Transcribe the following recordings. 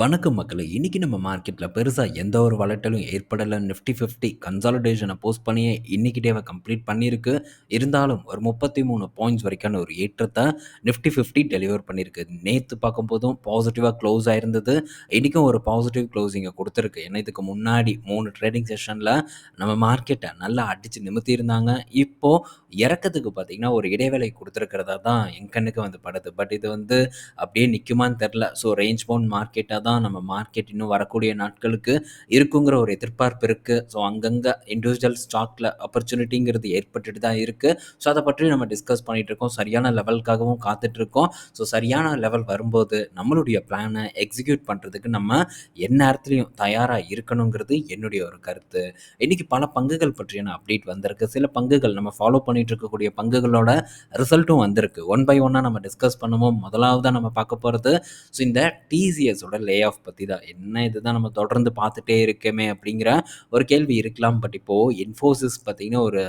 வணக்கம் மக்களை இன்றைக்கி நம்ம மார்க்கெட்டில் பெருசாக எந்த ஒரு வளட்டலும் ஏற்படலை நிஃப்டி ஃபிஃப்டி கன்சாலிடேஷனை போஸ்ட் பண்ணியே இன்றைக்கி டேவை கம்ப்ளீட் பண்ணியிருக்கு. இருந்தாலும் ஒரு 33 பாயிண்ட்ஸ் வரைக்கான ஒரு ஏற்றத்தை நிஃப்டி 50 டெலிவர் பண்ணியிருக்கு. நேற்று பார்க்கும்போதும் பாசிட்டிவாக க்ளோஸ் ஆயிருந்தது. இன்றைக்கும் ஒரு பாசிட்டிவ் க்ளோஸிங்கை கொடுத்துருக்கு ஏன்னா இதுக்கு முன்னாடி மூணு ட்ரேடிங் செஷனில் நம்ம மார்க்கெட்டை நல்லா அடித்து நிமித்தியிருந்தாங்க. இப்போது இறக்கத்துக்கு பார்த்தீங்கன்னா, ஒரு இடைவேளை கொடுத்துருக்கிறதா தான் என் கண்ணுக்கு வந்து படுது. பட் இது வந்து அப்படியே நிற்குமான்னு தெரில ஸோ ரேஞ்ச் பவுண்ட் மார்க்கெட்டாக தான் நம்ம மார்க்கெட் இன்னும் வரக்கூடிய நாட்களுக்கு இருக்குங்கிற ஒரு எதிர்பார்ப்பு இருக்குது ஸோ அங்கங்கே இண்டிவிஜுவல் ஸ்டாக்ல ஆப்பர்ச்சுனிட்டிங்கிறது ஏற்பட்டுட்டு தான் இருக்குது ஸோ அதை பற்றி நம்ம டிஸ்கஸ் பண்ணிகிட்டு இருக்கோம். சரியான லெவலுக்காகவும் காத்துட்ருக்கோம். ஸோ சரியான லெவல் வரும்போது நம்மளுடைய பிளானை எக்ஸிக்யூட் பண்ணுறதுக்கு நம்ம எந்நேரத்துலையும் தயாராக இருக்கணுங்கிறது என்னுடைய ஒரு கருத்து. இன்றைக்கி பல பங்குகள் பற்றியான அப்டேட் வந்திருக்கு. சில பங்குகள் நம்ம ஃபாலோ பண்ணிகிட்டு இருக்கக்கூடிய பங்குகளோட ரிசல்ட்டும் வந்திருக்கு. ஒன் பை ஒன்னாக நம்ம டிஸ்கஸ் பண்ணுவோம். முதலாவது நம்ம பார்க்க போகிறது ஸோ இந்த டிசிஎஸோட லே ஆஃப் பற்றி தான். என்ன இதுதான் நம்ம தொடர்ந்து பார்த்துட்டே இருக்கோமே அப்படிங்கிற ஒரு கேள்வி இருக்கலாம். பட் இப்போது இன்ஃபோசிஸ் பார்த்தீங்கன்னா, ஒரு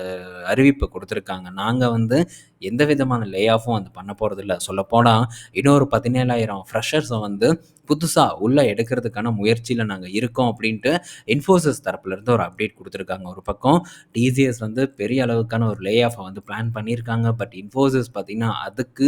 அறிவிப்பு கொடுத்துருக்காங்க நாங்கள் வந்து எந்த விதமான லே ஆஃபும் வந்து பண்ண போகிறதில்ல சொல்லப்போனால் இன்னொரு பதினேழாயிரம் ஃப்ரெஷர்ஸை வந்து புதுசாக உள்ளே எடுக்கிறதுக்கான முயற்சியில் நாங்கள் இருக்கோம் அப்படின்ட்டு இன்ஃபோசிஸ் தரப்புலருந்து ஒரு அப்டேட் கொடுத்துருக்காங்க ஒரு பக்கம். டிசிஎஸ் வந்து பெரிய அளவுக்கான ஒரு லே ஆஃபை வந்து பிளான் பண்ணியிருக்காங்க. பட் இன்ஃபோசிஸ் பார்த்தீங்கன்னா, அதுக்கு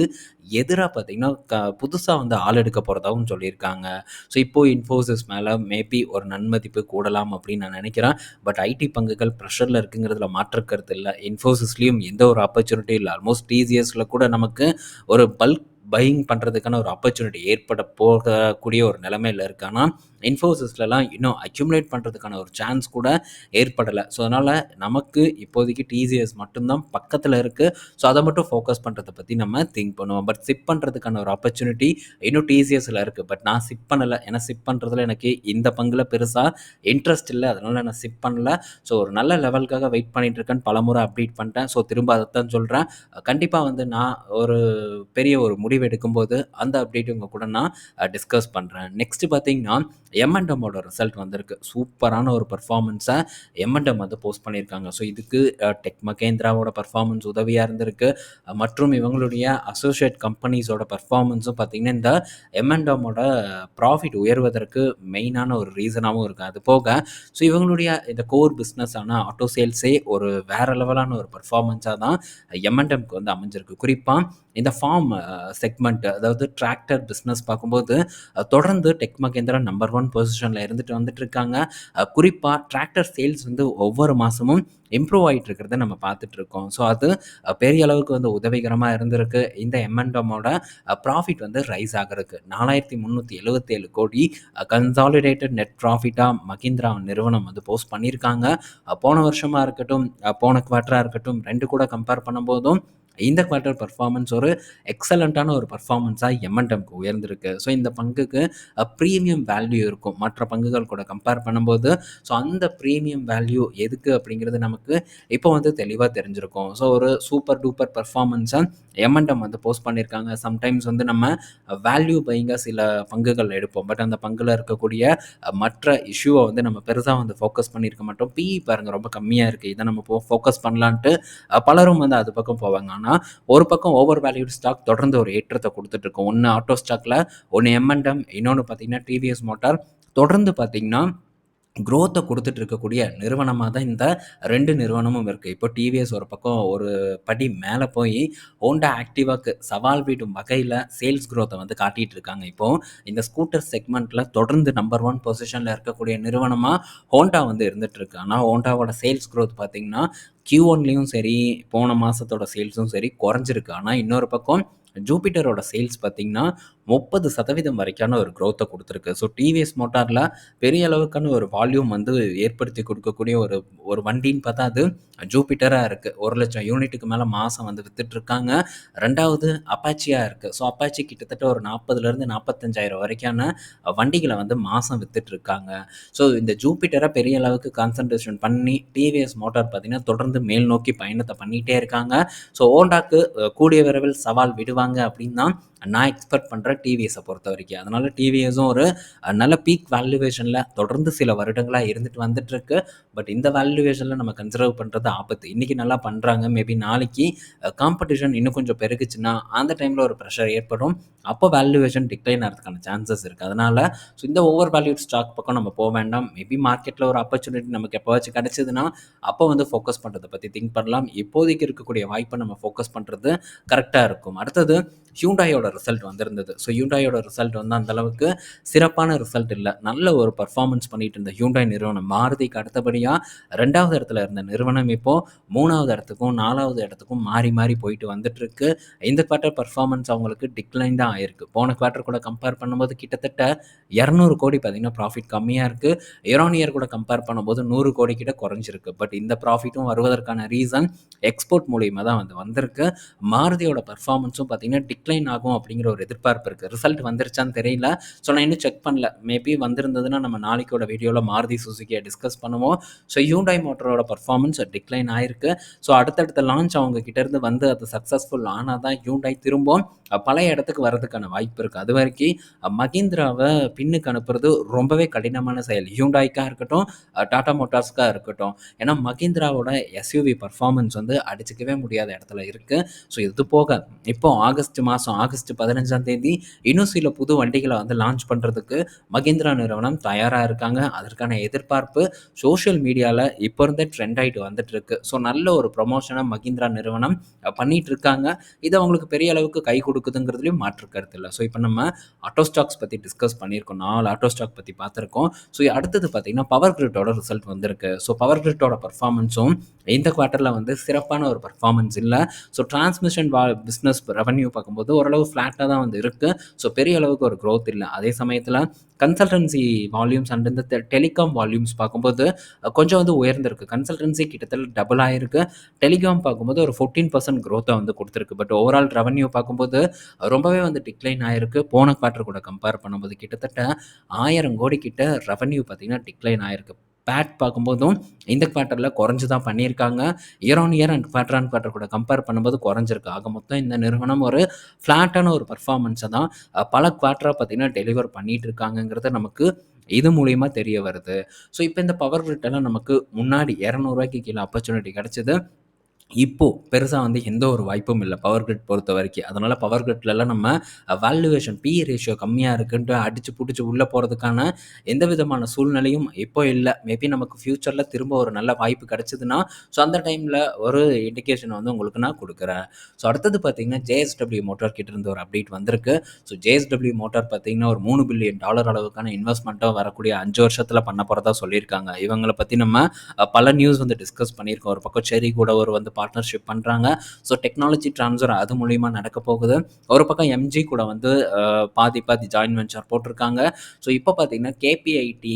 எதிராக பார்த்திங்கன்னா க புதுசாக வந்து ஆள் எடுக்க போகிறதாகவும் சொல்லியிருக்காங்க. ஸோ இப்போது இன்ஃபோசிஸ் மேலே மேபி ஒரு நன்மதிப்பு கூடலாம் அப்படின்னு நான் நினைக்கிறேன். பட் ஐடி பங்குகள் ப்ரெஷரில் இருக்குங்கிறதுல மாற்று கருத்து இன்ஃபோசிஸ்லேயும் எந்த ஒரு ஆப்பர்ச்சுனிட்டியும் இல்லை. ஆல்மோஸ்ட் டிசிஎஸ்ல கூட நமக்கு ஒரு பல்க் பையிங் பண்ணுறதுக்கான ஒரு ஆப்பர்ச்சுனிட்டி ஏற்பட போகக்கூடிய ஒரு நிலமையில் இருக்கு. இன்ஃபோசிஸ்லலாம் இன்னும் அக்யூமுலேட் பண்ணுறதுக்கான ஒரு சான்ஸ் கூட ஏற்படலை. ஸோ அதனால் நமக்கு இப்போதைக்கு டிசிஎஸ் மட்டும்தான் பக்கத்தில் இருக்குது ஸோ அதை மட்டும் ஃபோக்கஸ் பண்ணுறதை பற்றி நம்ம திங்க் பண்ணுவோம். பட் சிப் பண்ணுறதுக்கான ஒரு ஆப்பர்ச்சுனிட்டி இன்னும் டிசிஎஸில் இருக்குது பட் நான் சிப் பண்ணலை. ஏன்னா சிப் பண்ணுறதுல எனக்கு இந்த பங்கில் பெருசாக இன்ட்ரெஸ்ட் இல்லை. அதனால் நான் சிப் பண்ணல. ஸோ ஒரு நல்ல லெவலுக்காக வெயிட் பண்ணிட்டு இருக்கேன்னு பலமுறை அப்டேட் பண்ணிட்டேன். ஸோ திரும்ப அதை தான் சொல்கிறேன் கண்டிப்பாக வந்து நான் ஒரு பெரிய ஒரு முடிவு எடுக்கும்போது அந்த அப்டேட் உங்கள் கூட நான் டிஸ்கஸ் பண்ணுறேன் நெக்ஸ்ட் பார்த்தீங்கன்னா, எம்என்டமோட ரிசல்ட் வந்திருக்கு. சூப்பரான ஒரு பர்ஃபார்மன்ஸை எம்என்டம் வந்து போஸ்ட் பண்ணியிருக்காங்க. ஸோ இதுக்கு டெக் மகேந்திராவோட பர்ஃபார்மன்ஸ் உதவியாக இருந்திருக்கு. மற்றும் இவங்களுடைய அசோசியேட் கம்பெனிஸோட பர்ஃபார்மன்ஸும் பார்த்திங்கன்னா இந்த எம்என்டமோட ப்ராஃபிட் உயர்வதற்கு மெயினான ஒரு ரீசனாகவும் இருக்குது அது போக ஸோ இவங்களுடைய இந்த கோர் பிஸ்னஸான ஆட்டோ சேல்ஸே ஒரு வேறு லெவலான ஒரு பர்ஃபார்மன்ஸாக தான் எம்என்டம்க்கு வந்து அமைஞ்சிருக்கு. குறிப்பாக இந்த ஃபார்ம் செக்மெண்ட் uh, அதாவது டிராக்டர் பிஸ்னஸ் பார்க்கும்போது தொடர்ந்து டெக் மகேந்திரா நம்பர் ஒன் பொசிஷனில் இருந்துட்டு வந்துட்டு இருக்காங்க. குறிப்பாக டிராக்டர் சேல்ஸ் வந்து ஒவ்வொரு மாதமும் இம்ப்ரூவ் ஆகிட்டு இருக்கிறத நம்ம பார்த்துட்டு இருக்கோம். ஸோ அது பெரிய அளவுக்கு வந்து உதவிகரமாக இருந்திருக்கு. இந்த எம்&எம்மோட ப்ராஃபிட் வந்து ரைஸ் ஆகுறதுக்கு நாலாயிரத்தி முந்நூற்றி எழுபத்தேழு கோடி கன்சாலிடேட்டட் நெட் ப்ராஃபிட்டா மகிந்திரா நிறுவனம் வந்து போஸ்ட் பண்ணியிருக்காங்க. போன வருஷமாக இருக்கட்டும், போன குவார்ட்டராக இருக்கட்டும் ரெண்டு கூட கம்பேர் பண்ணும்போதும் இந்த குவார்ட்டர் பர்ஃபார்மன்ஸ் ஒரு எக்ஸலண்ட்டான ஒரு பர்ஃபார்மன்ஸாக எம்என்டம்க்கு உயர்ந்திருக்கு. ஸோ இந்த பங்குக்கு ப்ரீமியம் வேல்யூ இருக்கும். மற்ற பங்குகள் கூட கம்பேர் பண்ணும்போது. ஸோ அந்த ப்ரீமியம் வேல்யூ எதுக்கு அப்படிங்கிறது நமக்கு இப்போ வந்து தெளிவாக தெரிஞ்சிருக்கும். ஸோ ஒரு சூப்பர் டூப்பர் பர்ஃபார்மன்ஸை எம்என்டம் வந்து போஸ்ட் பண்ணியிருக்காங்க. சம்டைம்ஸ் வந்து நம்ம வேல்யூ பையிங்கா சில பங்குகள் எடுப்போம். பட் அந்த பங்கில் இருக்கக்கூடிய மற்ற இஷ்யூவை வந்து நம்ம பெருசாக வந்து ஃபோக்கஸ் பண்ணியிருக்க மாட்டோம். பிஇ பாருங்க ரொம்ப கம்மியாக இருக்குது இதை நம்ம போ ஃபோக்கஸ் பண்ணலான்ட்டு பலரும் வந்து அது பக்கம் போவாங்க. ஆனா ஒரு பக்கம் ஓவர் வேல்யூட் ஸ்டாக் தொடர்ந்து ஒரு ஏற்றத்தை கொடுத்துட்டு இருக்கும். ஒன்று ஆட்டோ ஸ்டாக்ல, ஒன்று எம்என்டம் இன்னொன்று பார்த்தீங்கன்னா டிவிஎஸ் மோட்டார். தொடர்ந்து பார்த்தீங்கன்னா, குரோத்தை கொடுத்துட்டு இருக்கக்கூடிய நிறுவனமாக தான் இந்த ரெண்டு நிறுவனமும் இருக்குது இப்போ டிவிஎஸ் ஒரு பக்கம் ஒரு படி மேலே போய் ஹோண்டா ஆக்டிவாக்கு சவால் விடும் வகையில் சேல்ஸ் குரோத்தை வந்து காட்டிகிட்டு இருக்காங்க. இப்போது இந்த ஸ்கூட்டர் செக்மெண்ட்டில் தொடர்ந்து நம்பர் ஒன் பொசிஷனில் இருக்கக்கூடிய நிறுவனமாக ஹோண்டா வந்து இருந்துகிட்ருக்கு ஆனால் ஹோண்டாவோட சேல்ஸ் குரோத் பார்த்தீங்கன்னா, Q1லயும் சரி, போன மாதத்தோட சேல்ஸும் சரி குறைஞ்சிருக்கு. ஆனால் இன்னொரு பக்கம் ஜூபிட்டரோட சேல்ஸ் பார்த்தீங்கன்னா, 30% வரைக்கான ஒரு க்ரோத்தை கொடுத்துருக்கு. ஸோ டிவிஎஸ் மோட்டாரில் பெரிய அளவுக்கான ஒரு வால்யூம் வந்து ஏற்படுத்தி கொடுக்கக்கூடிய ஒரு ஒரு வண்டின்னு பார்த்தா அது ஜூப்பிட்டராக இருக்குது ஒரு லட்சம் யூனிட்டுக்கு மேலே மாதம் வந்து விற்றுட்ருக்காங்க ரெண்டாவது அப்பாச்சியாக இருக்குது ஸோ அப்பாச்சி கிட்டத்தட்ட ஒரு 40,000லிருந்து 45,000 வரைக்கான வண்டிகளை வந்து மாதம் விற்றுட்ருக்காங்க ஸோ இந்த ஜூபிட்டரை பெரிய அளவுக்கு கான்சன்ட்ரேஷன் பண்ணி டிவிஎஸ் மோட்டார் பார்த்தீங்கன்னா, தொடர்ந்து மேல் நோக்கி பயணத்தை பண்ணிகிட்டே இருக்காங்க. ஸோ ஓண்டாக்கு கூடிய விரைவில் சவால் விடுவாங்க அப்படின்னா நான் எக்ஸ்பெக்ட் பண்ணுறேன் டிவிஎஸை பொறுத்த வரைக்கும். அதனால் டிவிஎஸும் ஒரு நல்ல பீக் வேல்யூவேஷனில் தொடர்ந்து சில வருடங்களாக இருந்துட்டு வந்துட்டுருக்கு. பட் இந்த வேல்யூவேஷனில் நம்ம கன்சர்வ் பண்ணுறது ஆபத்து. இன்றைக்கி நல்லா பண்ணுறாங்க மேபி நாளைக்கு காம்படிஷன் இன்னும் கொஞ்சம் பெருகுச்சுன்னா அந்த டைமில் ஒரு ப்ரெஷர் ஏற்படும். அப்போ வேல்யூவேஷன் டிக்ளைன் ஆகிறதுக்கான சான்சஸ் இருக்குது அதனால் ஸோ இந்த ஓவர் வேல்யூட் ஸ்டாக் பக்கம் நம்ம போக வேண்டாம். மேபி மார்க்கெட்டில் ஒரு ஆப்பர்ச்சுனிட்டி நமக்கு எப்போவாச்சும் கிடச்சிதுன்னா அப்போ வந்து ஃபோக்கஸ் பண்ணுறதை பற்றி திங்க் பண்ணலாம். இப்போதைக்கு இருக்கக்கூடிய வாய்ப்பை நம்ம ஃபோக்கஸ் பண்ணுறது கரெக்டாக இருக்கும். அடுத்தது ஹியூண்டாயோட ரிசல்ட் வந்திருந்தது. ஸோ ஹியூண்டாயோட ரிசல்ட் வந்து அந்த அளவுக்கு சிறப்பான ரிசல்ட் இல்லை. நல்ல ஒரு பர்ஃபார்மன்ஸ் பண்ணிட்டு இருந்த ஹியூண்டாய் நிறுவனம் மாருதிக்கு அடுத்தபடியாக ரெண்டாவது இடத்துல இருந்த நிறுவனம் இப்போது மூணாவது இடத்துக்கும் நாலாவது இடத்துக்கும் மாறி மாறி போயிட்டு வந்துட்டுருக்கு இந்த குவார்ட்டர் பர்ஃபார்மன்ஸ் அவங்களுக்கு டிக்ளைன் தான் ஆயிருக்கு. போன குவார்ட்டர் கூட கம்பேர் பண்ணும்போது கிட்டத்தட்ட இரநூறு கோடி பார்த்தீங்கன்னா ப்ராஃபிட் கம்மியாக இருக்குது இயர் கூட கம்பேர் பண்ணும்போது நூறு கோடி கிட்ட குறைஞ்சிருக்கு. பட் இந்த ப்ராஃபிட்டும் வருவதற்கான ரீசன் எக்ஸ்போர்ட் மூலியமாக தான் வந்து வந்திருக்கு. மாருதியோட பர்ஃபார்மன்ஸும் பார்த்தீங்கன்னா டிக்ளைன் ஆகும் அப்படிங்கிற ஒரு எதிர்பார்ப்பு இருக்குது ரிசல்ட் வந்துருச்சான்னு தெரியல. ஸோ நான் இன்னும் செக் பண்ணல. மேபி வந்திருந்ததுன்னா நம்ம நாளைக்கோட வீடியோவில் மாருதி சுசுக்கியை டிஸ்கஸ் பண்ணுவோம். ஸோ யூண்டாய் மோட்டரோட பர்ஃபார்மன்ஸ் டிக்ளைன் ஆயிருக்கு. ஸோ அடுத்தடுத்த லான்ச் அவங்க கிட்டேருந்து வந்து அது சக்ஸஸ்ஃபுல் ஆனால் தான் ஹியூண்டாய் திரும்பவும் பழைய இடத்துக்கு வர்றதுக்கான வாய்ப்பு இருக்குது அது வரைக்கும் மஹிந்திராவை பின்னுக்கு அனுப்புறது ரொம்பவே கடினமான செயல். ஹியூண்டாய்க்காக இருக்கட்டும் டாடா மோட்டார்ஸ்க்காக இருக்கட்டும். ஏன்னா மஹிந்திராவோட எஸ்யூவி பர்ஃபார்மன்ஸ் வந்து அடிச்சிக்கவே முடியாத இடத்துல இருக்குது ஸோ இது போக இப்போ ஆகஸ்ட் மாதம் ஆகஸ்ட் பதினஞ்சாம் தேதி இன்னும் சில புது வண்டிகளை வந்து லான்ச் பண்ணுறதுக்கு மஹிந்திரா நிறுவனம் தயாராக இருக்காங்க. அதற்கான எதிர்பார்ப்பு சோஷியல் மீடியாவில் இப்போ இருந்தே ட்ரெண்ட் ஆகிட்டு வந்துட்டு இருக்கு. ஸோ நல்ல ஒரு ப்ரொமோஷனை மஹிந்திரா நிறுவனம் பண்ணிட்டு இருக்காங்க. இது அவங்களுக்கு பெரிய அளவுக்கு கை கொடுக்குதுங்கிறதுலையும் மாற்றுக்கு கருத்து இல்லை. ஸோ இப்போ நம்ம ஆட்டோ ஸ்டாக்ஸ் பற்றி டிஸ்கஸ் பண்ணியிருக்கோம். நாலு ஆட்டோ ஸ்டாக் பற்றி பார்த்துருக்கோம். ஸோ அடுத்தது பார்த்தீங்கன்னா பவர் கிரிட்டோட ரிசல்ட் வந்திருக்கு. ஸோ பவர் கிரிட்டோட பர்ஃபார்மன்ஸும் இந்த குவார்ட்டரில் வந்து சிறப்பான ஒரு பர்ஃபார்மன்ஸ் இல்லை. ஸோ டிரான்ஸ்மிஷன் வா பிஸ்னஸ் ரெவன்யூ பார்க்கும்போது ஓரளவு ஃப்ளாட்டாக தான் வந்து இருக்குது ஸோ பெரிய அளவுக்கு ஒரு க்ரோத் இல்லை. அதே சமயத்தில் கன்சல்டன்சி வால்யூம்ஸ் அண்ட் இந்த டெலிகாம் வால்யூம்ஸ் பார்க்கும்போது கொஞ்சம் வந்து உயர்ந்திருக்கு. கன்சல்டன்சி கிட்டத்தட்ட டபுள் ஆகிருக்கு டெலிகாம் பார்க்கும்போது ஒரு ஃபோர்டீன் பர்சன்ட் க்ரோத்தை வந்து கொடுத்துருக்கு. பட் ஓவரால் ரெவன்யூ பார்க்கும்போது ரொம்பவே வந்து டிக்ளைன் ஆயிருக்கு. போன குவார்ட்டர் கூட கம்பேர் பண்ணும்போது கிட்டத்தட்ட ஆயிரம் கோடி கிட்ட ரெவன்யூ பார்த்தீங்கன்னா டிக்ளைன் ஆயிருக்கு. பேட் பார்க்கும்போதும் இந்த குவார்ட்டரில் குறைஞ்சு தான் பண்ணியிருக்காங்க. Year on year and quarter on quarter கூட கம்பேர் பண்ணும்போது குறைஞ்சிருக்கு. ஆக மொத்தம் இந்த நிறுவனம் ஒரு ஃப்ளாட்டான ஒரு பர்ஃபார்மன்ஸை தான் பல குவார்ட்டராக பார்த்தீங்கன்னா டெலிவர் பண்ணிட்டு இருக்காங்கங்கிறது நமக்கு இது மூலியமாக தெரிய வருது. ஸோ இப்போ இந்த பவர் கிரிட்டெல்லாம் நமக்கு முன்னாடி இரநூறுவாய்க்கு கீழே ஆப்பர்ச்சுனிட்டி கிடச்சிது. இப்போது பெருசாக வந்து எந்த ஒரு வாய்ப்பும் இல்லை. பவர் கிரிட் பொறுத்த வரைக்கும். அதனால் பவர் கிரிட்லலாம் நம்ம வேல்யூவேஷன் பி ரேஷியோ கம்மியாக இருக்குன்ட்டு அடித்து பிடிச்சி உள்ளே போகிறதுக்கான எந்த விதமான சூழ்நிலையும் இப்போ இல்லை. மேபி நமக்கு ஃப்யூச்சரில் திரும்ப ஒரு நல்ல வாய்ப்பு கிடச்சிதுன்னா ஸோ அந்த டைமில் ஒரு இண்டிகேஷன் வந்து உங்களுக்கு நான் கொடுக்குறேன். ஸோ அடுத்தது பார்த்தீங்கன்னா ஜேஎஸ்டபிள்யூ மோட்டார் கிட்டேருந்து ஒரு அப்டேட் வந்திருக்கு. ஸோ ஜேஎஸ்டபிள்யூ மோட்டார் பார்த்தீங்கன்னா ஒரு மூணு பில்லியன் டாலர் அளவுக்கான இன்வெஸ்ட்மெண்ட்டாக வரக்கூடிய அஞ்சு வருஷத்தில் பண்ண போகிறதா சொல்லியிருக்காங்க. இவங்களை பற்றி நம்ம பல நியூஸ் வந்து டிஸ்கஸ் பண்ணியிருக்கோம். ஒரு பக்கம் செரி கூட ஒரு வந்து பார்ட்னர்ஷிப் பண்ணுறாங்க ஸோ டெக்னாலஜி ட்ரான்ஸ்ஃபர் அது மூலிமா நடக்க போகுது. ஒரு பக்கம் எம்ஜி கூட வந்து பாதி பாதி ஜாயின் வெஞ்சர் போட்டிருக்காங்க. ஸோ இப்போ பார்த்தீங்கன்னா கேபிஐடி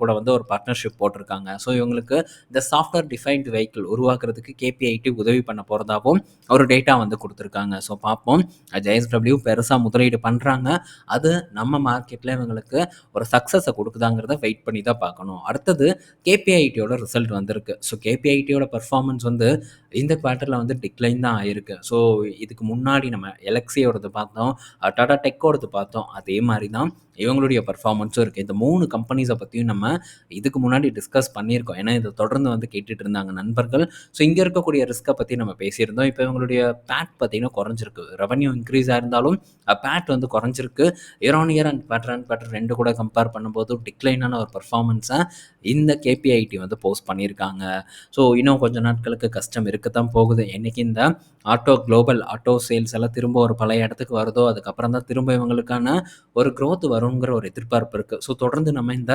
கூட வந்து ஒரு பார்ட்னர்ஷிப் போட்டிருக்காங்க. ஸோ இவங்களுக்கு இந்த சாஃப்ட்வேர் டிஃபைன்ட் வெஹிக்கிள் உருவாக்குறதுக்கு கேபிஐடி உதவி பண்ண போகிறதாகவும் ஒரு டேட்டா வந்து கொடுத்துருக்காங்க. ஸோ பார்ப்போம். ஜேஎஸ்டபிள்யூ பெருசாக முதலீடு பண்ணுறாங்க அது நம்ம மார்க்கெட்டில் இவங்களுக்கு ஒரு சக்ஸஸை கொடுக்குதாங்கிறத வெயிட் பண்ணி தான் பார்க்கணும். அடுத்தது கேபிஐடியோட ரிசல்ட் வந்திருக்கு. ஸோ கேபிஐடியோட பர்ஃபார்மன்ஸ் வந்து இந்த குவார்ட்டரில் வந்து டிக்ளைன் தான் ஆயிருக்கு. ஸோ இதுக்கு முன்னாடி நம்ம எலக்ஸியோடது பார்த்தோம் டாடா டெக்கோடது பார்த்தோம் அதே மாதிரி தான். இவங்களுடைய பர்ஃபார்மன்ஸும் இருக்குது இந்த மூணு கம்பெனிஸை பற்றியும் நம்ம இதுக்கு முன்னாடி டிஸ்கஸ் பண்ணியிருக்கோம். ஏன்னா இதை தொடர்ந்து வந்து கேட்டுட்டு இருந்தாங்க நண்பர்கள். ஸோ இங்கே இருக்கக்கூடிய ரிஸ்க்கை பற்றி நம்ம பேசியிருந்தோம். இப்போ இவங்களுடைய பேட் பார்த்தீங்கன்னா குறைஞ்சிருக்கு. ரெவன்யூ இன்க்ரீஸ் ஆயிருந்தாலும் பேட் வந்து குறைஞ்சிருக்கு. Year on year and better and better ரெண்டு கூட கம்பேர் பண்ணும்போது டிக்ளைனான ஒரு பர்ஃபார்மன்ஸை இந்த கேபிஐடி வந்து போஸ்ட் பண்ணியிருக்காங்க. ஸோ இன்னும் கொஞ்ச நாட்களுக்கு கஷ்டம் இருக்கத்தான் போகுது. என்னைக்கு இந்த ஆட்டோ குளோபல் ஆட்டோ சேல்ஸ் எல்லாம் திரும்ப ஒரு பழைய இடத்துக்கு வருதோ அதுக்கப்புறம் தான் திரும்ப இவங்களுக்கான ஒரு க்ரோத் வரும் வருங்கிற ஒரு எதிர்பார்ப்பு இருக்குது ஸோ தொடர்ந்து நம்ம இந்த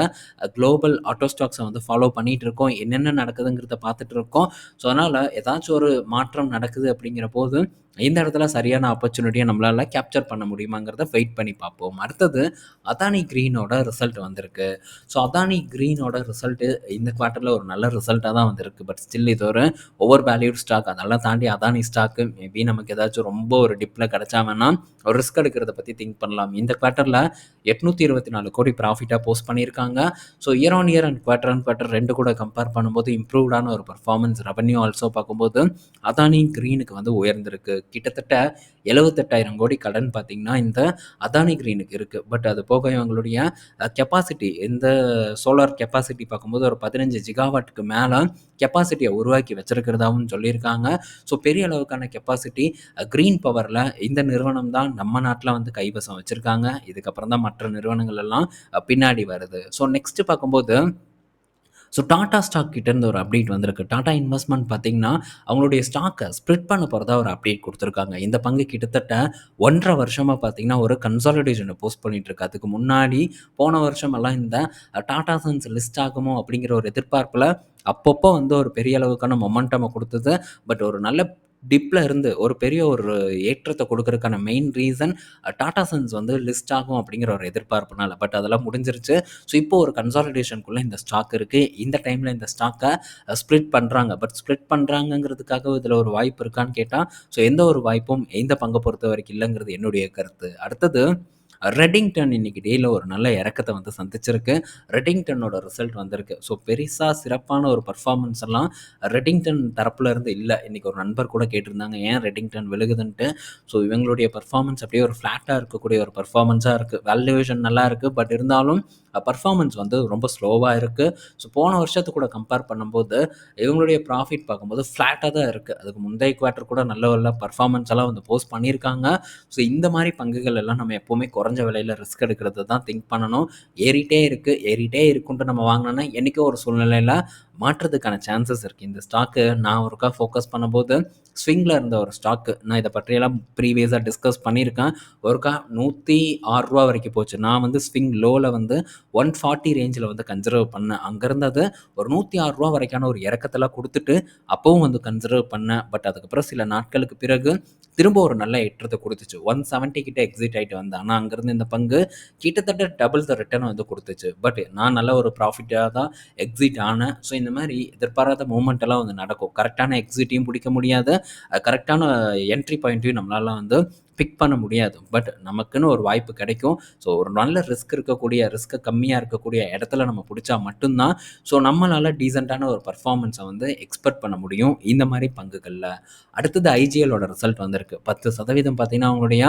குளோபல் ஆட்டோ ஸ்டாக்ஸை வந்து ஃபாலோ பண்ணிகிட்டு இருக்கோம். என்னென்ன நடக்குதுங்கிறத பார்த்துட்டு இருக்கோம். ஸோ அதனால் ஏதாச்சும் ஒரு மாற்றம் நடக்குது அப்படிங்கிற போது இந்த இடத்துல சரியான ஆப்பர்ச்சுனிட்டியை நம்மளால் கேப்சர் பண்ண முடியுமாங்கிறத வெயிட் பண்ணி பார்ப்போம். அடுத்தது அதானி க்ரீனோட ரிசல்ட் வந்திருக்கு. ஸோ அதானி க்ரீனோட ரிசல்ட்டு இந்த குவார்ட்டரில் ஒரு நல்ல ரிசல்ட்டாக தான் வந்திருக்கு. பட் ஸ்டில் இது ஒரு ஓவர் வேல்யூட் ஸ்டாக் அதெல்லாம் தாண்டி அதானி ஸ்டாக்கு மேபி நமக்கு ஏதாச்சும் ரொம்ப ஒரு டிப்பில் கிடச்சாமன்னா ஒரு ரிஸ்க் எடுக்கிறத பற்றி திங்க் பண்ணலாம். இந்த குவார்ட்டரில் எட்நூற்றி இருபத்தி நாலு கோடி ப்ராஃபிட்டாக போஸ்ட் பண்ணியிருக்காங்க. So year on year and quarter and quarter ரெண்டு கூட கம்பேர் பண்ணும்போது இம்ப்ரூவ்டான ஒரு பர்ஃபார்மன்ஸ் ரெவன்யூ ஆல்சோ பார்க்கும்போது அதானி க்ரீனுக்கு வந்து உயர்ந்திருக்கு. கிட்டத்தட்ட எழுபத்தெட்டாயிரம் கோடி கடன் பார்த்திங்கன்னா இந்த அதானி கிரீனுக்கு இருக்குது பட் அது போக இவங்களுடைய கெப்பாசிட்டி இந்த சோலார் கெப்பாசிட்டி பார்க்கும்போது ஒரு பதினஞ்சு ஜிகாவாட்டுக்கு மேலே கெப்பாசிட்டியை உருவாக்கி வச்சுருக்கிறதாகவும் சொல்லியிருக்காங்க. ஸோ பெரிய அளவுக்கான கெப்பாசிட்டி க்ரீன் பவரில் இந்த நிறுவனம் தான் நம்ம நாட்டில் வந்து கைவசம் வச்சுருக்காங்க. இதுக்கப்புறம் தான் மற்ற நிறுவனங்கள் எல்லாம் பின்னாடி வருது. ஸோ நெக்ஸ்ட்டு பார்க்கும்போது ஸோ டாடா ஸ்டாக் கிட்டேருந்து ஒரு அப்டேட் வந்திருக்கு. டாடா இன்வெஸ்ட்மெண்ட் பார்த்தீங்கன்னா அவங்களுடைய ஸ்டாக்கை ஸ்ப்ரிட் பண்ண போகிறதா ஒரு அப்டேட் கொடுத்துருக்காங்க. இந்த பங்கு கிட்டத்தட்ட ஒன்றரை வருஷமாக பார்த்தீங்கன்னா ஒரு கன்சாலிடேஷனை போஸ்ட் பண்ணிகிட்ருக்கு அதுக்கு முன்னாடி போன வருஷமெல்லாம் இந்த டாடா சன்ஸ் லிஸ்ட் ஆகுமோ அப்படிங்கிற ஒரு எதிர்பார்ப்பில் அப்பப்போ வந்து ஒரு பெரிய அளவுக்கான மொமெண்டமை கொடுத்தது. பட் ஒரு நல்ல டிப்பில் இருந்து ஒரு பெரிய ஒரு ஏற்றத்தை கொடுக்கறதுக்கான மெயின் ரீசன் டாடா சன்ஸ் வந்து லிஸ்ட் ஆகும் அப்படிங்கிற ஒரு எதிர்பார்ப்புனால. பட் அதெல்லாம் முடிஞ்சிருச்சு. ஸோ இப்போ ஒரு கன்சாலிடேஷனுக்குள்ளே இந்த ஸ்டாக் இருக்குது இந்த டைமில் இந்த ஸ்டாக்கை ஸ்ப்ளிட் பண்ணுறாங்க பட் ஸ்ப்ளிட் பண்ணுறாங்கங்கிறதுக்காக இதில் ஒரு வாய்ப்பு இருக்கான்னு கேட்டால் ஸோ எந்த ஒரு வாய்ப்பும் எந்த பங்கை பொறுத்த வரைக்கும் இல்லைங்கிறது என்னுடைய கருத்து. அடுத்தது ரெட்டிங்டன் இன்னைக்கு டேயில் ஒரு நல்ல இறக்கத்தை வந்து சந்திச்சிருக்கு. ரெட்டிங்டனோட ரிசல்ட் வந்திருக்கு. ஸோ பெருசாக சிறப்பான ஒரு பர்ஃபார்மன்ஸ் எல்லாம் ரெட்டிங்டன் தரப்புல இருந்து இல்லை. இன்றைக்கி ஒரு நண்பர் கூட கேட்டிருந்தாங்க ஏன் ரெட்டிங்டன் விழுகுதுன்ட்டு? ஸோ இவங்களுடைய பர்ஃபார்மன்ஸ் அப்படியே ஒரு ஃப்ளாட்டாக இருக்கக்கூடிய ஒரு பர்ஃபார்மன்ஸாக இருக்குது வேல்யூவேஷன் நல்லா இருக்குது பட் இருந்தாலும் பர்ஃபார்மன்ஸ் வந்து ரொம்ப ஸ்லோவாக இருக்குது ஸோ போன வருஷத்து கூட கம்பேர் பண்ணும்போது இவங்களுடைய ப்ராஃபிட் பார்க்கும்போது ஃப்ளாட்டாக தான் இருக்குது அதுக்கு முந்தைய குவார்ட்டர் கூட நல்ல நல்ல பர்ஃபார்மன்ஸ் எல்லாம் வந்து போஸ்ட் பண்ணியிருக்காங்க. ஸோ இந்த மாதிரி பங்குகள் எல்லாம் நம்ம எப்போவுமே குறைஞ்ச விலையில் ரிஸ்க் எடுக்கிறது தான் திங்க் பண்ணணும். ஏறிட்டே இருக்குது ஏறிட்டே இருக்குன்ட்டு நம்ம வாங்கினோன்னா என்றைக்கோ ஒரு சூழ்நிலையில் மாற்றுறதுக்கான சான்சஸ் இருக்குது இந்த ஸ்டாக்கு நான் ஒருக்கா ஃபோக்கஸ் பண்ணும்போது ஸ்விங்கில் இருந்த ஒரு ஸ்டாக்கு. நான் இதை பற்றியெல்லாம் ப்ரீவியஸாக டிஸ்கஸ் பண்ணியிருக்கேன். ஒருக்கா நூற்றி ஆறுரூவா வரைக்கும் போச்சு. நான் வந்து ஸ்விங் லோவில் வந்து ஒன் ஃபார்ட்டி ரேஞ்சில் வந்து கன்சர்வ் பண்ணேன். அங்கேருந்து அது ஒரு நூற்றி ஆறுரூவா வரைக்கான ஒரு இறக்கத்தெல்லாம் கொடுத்துட்டு அப்போவும் வந்து கன்சர்வ் பண்ணேன். பட் அதுக்கப்புறம் சில நாட்களுக்கு பிறகு திரும்ப ஒரு நல்ல ஏற்றத்தை கொடுத்துச்சு. ஒன் செவன்ட்டி கிட்ட எக்ஸிட் ஆகிட்டு வந்தேன். ஆனால் அங்கேருந்து இந்த பங்கு கிட்டத்தட்ட டபுள் த ரிட்டர்ன் வந்து கொடுத்துச்சு. பட் நான் நல்ல ஒரு ப்ராஃபிட்டாக தான் எக்ஸிட் ஆனேன். ஸோ இந்த மாதிரி எதிர்பாராத மூமெண்ட் எல்லாம் வந்து நடக்கும். கரெக்டான எக்ஸிட்டையும் பிடிக்க முடியாது. கரெக்டான என்ட்ரி பாயிண்ட்டையும் நம்மளால வந்து பிக் பண்ண முடியாது. பட் நமக்குன்னு ஒரு வாய்ப்பு கிடைக்கும். ஸோ ஒரு நல்ல ரிஸ்க் இருக்கக்கூடிய ரிஸ்க்கு கம்மியாக இருக்கக்கூடிய இடத்துல நம்ம பிடிச்சா மட்டும்தான். ஸோ நம்மளால் டீசெண்டான ஒரு பர்ஃபார்மன்ஸை வந்து எக்ஸ்பெக்ட் பண்ண முடியும். இந்த மாதிரி பங்குகளில். அடுத்தது ஐஜிஎலோட ரிசல்ட் வந்திருக்கு. பத்து சதவீதம் பார்த்தீங்கன்னா அவங்களுடைய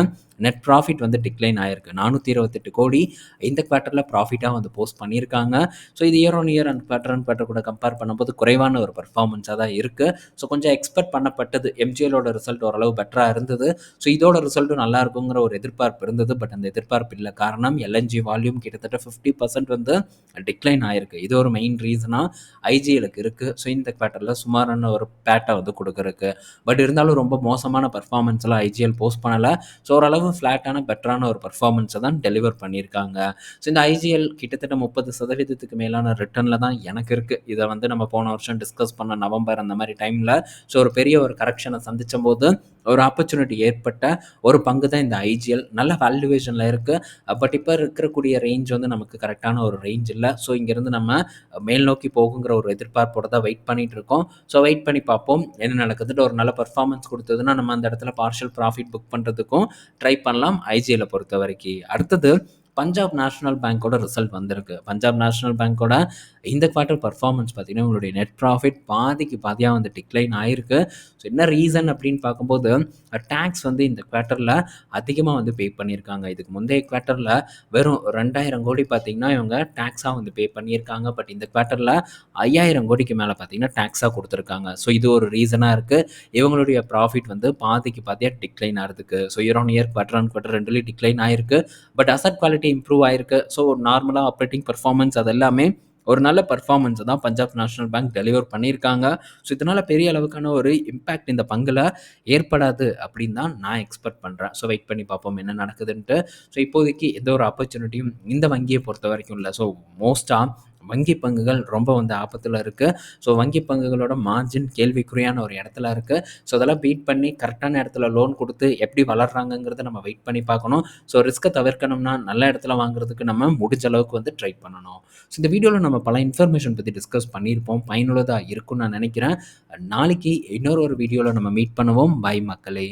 நெட் ப்ராஃபிட் வந்து டிக்ளைன் ஆயிருக்கு. நானூற்றி இருபத்தெட்டு கோடி இந்த குவார்ட்டரில் ப்ராஃபிட்டாக வந்து போஸ்ட் பண்ணியிருக்காங்க. ஸோ இது year on year and quarter and quarter கூட கம்பேர் பண்ணும்போது குறைவான ஒரு பர்ஃபார்மன்ஸாக தான் இருக்குது ஸோ கொஞ்சம் எக்ஸ்பெக்ட் பண்ணப்பட்டது எம்ஜிஎலோட ரிசல்ட் ஓரளவு பெட்டராக இருந்தது. ஸோ இதோட ரிசல்ட்டும் நல்லா இருக்குங்கிற ஒரு எதிர்பார்ப்பு இருந்தது. பட் அந்த எதிர்பார்ப்பு இல்லை. காரணம் எல்என்ஜி வால்யூம் கிட்டத்தட்ட ஃபிஃப்டி பர்சன்ட் வந்து டிக்ளைன் ஆயிருக்கு. இது ஒரு மெயின் ரீசனாக ஐஜிஎலுக்கு இருக்குது ஸோ இந்த குவார்ட்டரில் சுமாரான ஒரு பேட்டை வந்து கொடுக்குறக்கு பட் இருந்தாலும் ரொம்ப மோசமான பர்ஃபார்மன்ஸ்லாம் ஐஜிஎல் போஸ்ட் பண்ணலை. ஸோ ஓரளவு ஃப்ளாட்டான பெட்டரான ஒரு பர்ஃபார்மன்ஸை தான் டெலிவர் பண்ணியிருக்காங்க. ஸோ இந்த ஐஜிஎல் கிட்டத்தட்ட முப்பது சதவீதத்துக்கு மேலான ரிட்டர்னில் தான் எனக்கு இருக்குது இதை வந்து நம்ம போன வருஷம் டிஸ்கஸ் பண்ண நவம்பர் அந்த மாதிரி டைமில் ஸோ ஒரு பெரிய ஒரு கரெக்ஷனை சந்தித்த போது ஒரு ஆப்பர்ச்சுனிட்டி ஏற்பட்ட ஒரு பங்கு தான் இந்த ஐஜிஎல் நல்ல வேல்யூவேஷனில் இருக்குது பட் இப்போ இருக்கக்கூடிய ரேஞ்ச் வந்து நமக்கு கரெக்டான ஒரு ரேஞ்ச் இல்லை. ஸோ இங்கேருந்து நம்ம மேல் நோக்கி போகுங்கிற ஒரு எதிர்பார்ப்போட தான் வெயிட் பண்ணிகிட்டு இருக்கோம். ஸோ வெயிட் பண்ணி பார்ப்போம். என்ன நடக்குதுன்னு ஒரு நல்ல பர்ஃபார்மன்ஸ் கொடுத்ததுன்னா நம்ம அந்த இடத்துல பார்ஷியல் ப்ராஃபிட் புக் பண்ணுறதுக்கும் ட்ரை பண்ணலாம் ஐஜிஎலை பொறுத்த வரைக்கும் அடுத்தது பஞ்சாப் நேஷ்னல் பேங்க்கோட ரிசல்ட் வந்திருக்கு. பஞ்சாப் நேஷனல் பேங்க்கோட இந்த குவார்ட்டர் பர்ஃபார்மன்ஸ் பார்த்திங்கன்னா உங்களுடைய நெட் ப்ராஃபிட் பாதிக்கு பாதியாக வந்து டிக்ளைன் ஆயிருக்கு. ஸோ என்ன ரீசன் அப்படின்னு பார்க்கும்போது டேக்ஸ் வந்து இந்த குவார்ட்டரில் அதிகமாக வந்து பே பண்ணியிருக்காங்க. இதுக்கு முந்தைய குவார்ட்டரில் வெறும் ரெண்டாயிரம் கோடி பார்த்திங்கன்னா இவங்க டேக்ஸாக வந்து பே பண்ணியிருக்காங்க. பட் இந்த குவார்ட்டரில் ஐயாயிரம் கோடிக்கு மேலே பார்த்திங்கன்னா டேக்ஸாக கொடுத்துருக்காங்க. ஸோ இது ஒரு ரீசனாக இருக்குது இவங்களுடைய ப்ராஃபிட் வந்து பாதிக்கு பாதியாக டிக்ளைன் ஆகிறதுக்கு. So year on year quarter on quarter ரெண்டுலேயும் டிக்ளைன் ஆயிருக்கு. But asset quality quality improve ஆயிருக்கு. ஸோ ஒரு நார்மலாக ஆப்ரேட்டிங் பர்ஃபார்மன்ஸ் அது எல்லாமே ஒரு நல்ல பர்ஃபார்மன்ஸை தான் பஞ்சாப் நேஷனல் பேங்க் டெலிவர் பண்ணியிருக்காங்க. ஸோ இதனால் பெரிய அளவுக்கான ஒரு இம்பேக்ட் இந்த பங்கில் ஏற்படாது அப்படின்னு தான் நான் எக்ஸ்பெக்ட் பண்ணுறேன் ஸோ வெயிட் பண்ணி பார்ப்போம் என்ன நடக்குதுன்ட்டு. ஸோ இப்போதைக்கு எந்த ஒரு ஆப்பர்ச்சுனிட்டியும் இந்த வங்கியை பொறுத்த வரைக்கும் இல்லை. ஸோ மோஸ்ட்டாக வங்கி பங்குகள் ரொம்ப வந்து ஆபத்தில் இருக்குது ஸோ வங்கி பங்குகளோட மார்ஜின் கேள்விக்குறியான ஒரு இடத்துல இருக்குது ஸோ அதெல்லாம் பீட் பண்ணி கரெக்டான இடத்துல லோன் கொடுத்து எப்படி வளர்றாங்கங்கிறத நம்ம வெயிட் பண்ணி பார்க்கணும். ஸோ ரிஸ்க்கை தவிர்க்கணும்னா நல்ல இடத்துல வாங்குறதுக்கு நம்ம முடிஞ்ச அளவுக்கு வந்து ட்ரை பண்ணணும். ஸோ இந்த வீடியோவில் நம்ம பல இன்ஃபர்மேஷன் பற்றி டிஸ்கஸ் பண்ணியிருப்போம். பயனுள்ளதாக இருக்கும்னு நான் நினைக்கிறேன். நாளைக்கு இன்னொரு ஒரு வீடியோவில் நம்ம மீட் பண்ணுவோம். பாய் மக்களே.